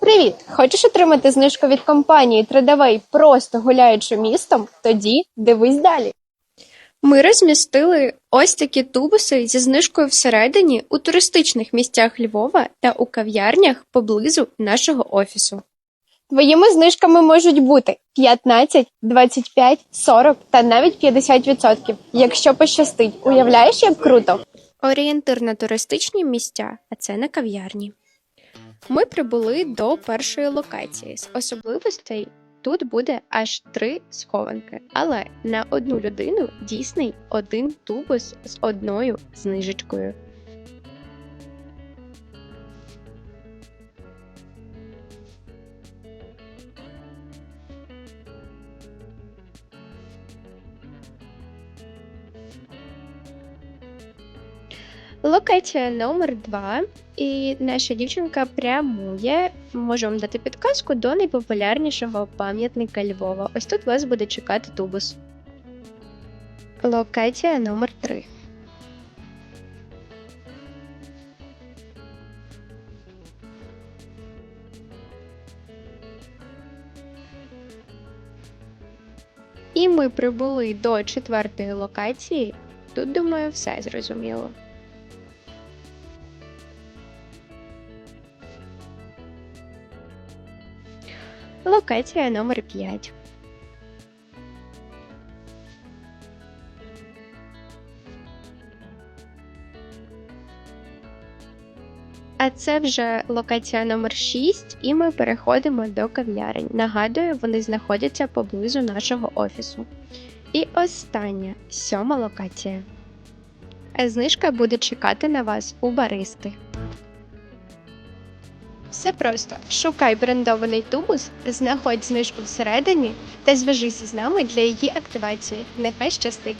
Привіт! Хочеш отримати знижку від компанії Тридавей просто гуляючи містом? Тоді дивись далі. Ми розмістили ось такі тубуси зі знижкою всередині у туристичних місцях Львова та у кав'ярнях поблизу нашого офісу. Твоїми знижками можуть бути 15, 25, 40 та навіть 50%, якщо пощастить. Уявляєш, як круто? Орієнтир на туристичні місця, а це на кав'ярні. Ми прибули до першої локації. З особливостей тут буде аж три схованки, але на одну людину дійсний один тубус з одною знижечкою. Локація номер 2 і наша дівчинка прямує, можу вам дати підказку до найпопулярнішого пам'ятника Львова. Ось тут вас буде чекати тубус. Локація номер 3 І ми прибули до четвертої локації. Тут, думаю, все зрозуміло. Локація номер 5. А це вже локація номер 6, і ми переходимо до кав'ярень. Нагадую, вони знаходяться поблизу нашого офісу. І остання сьома локація. Знижка буде чекати на вас у баристи. Все просто шукай брендований тубус, знаходь знижку всередині та зв'яжися з нами для її активації. Нехай щастить!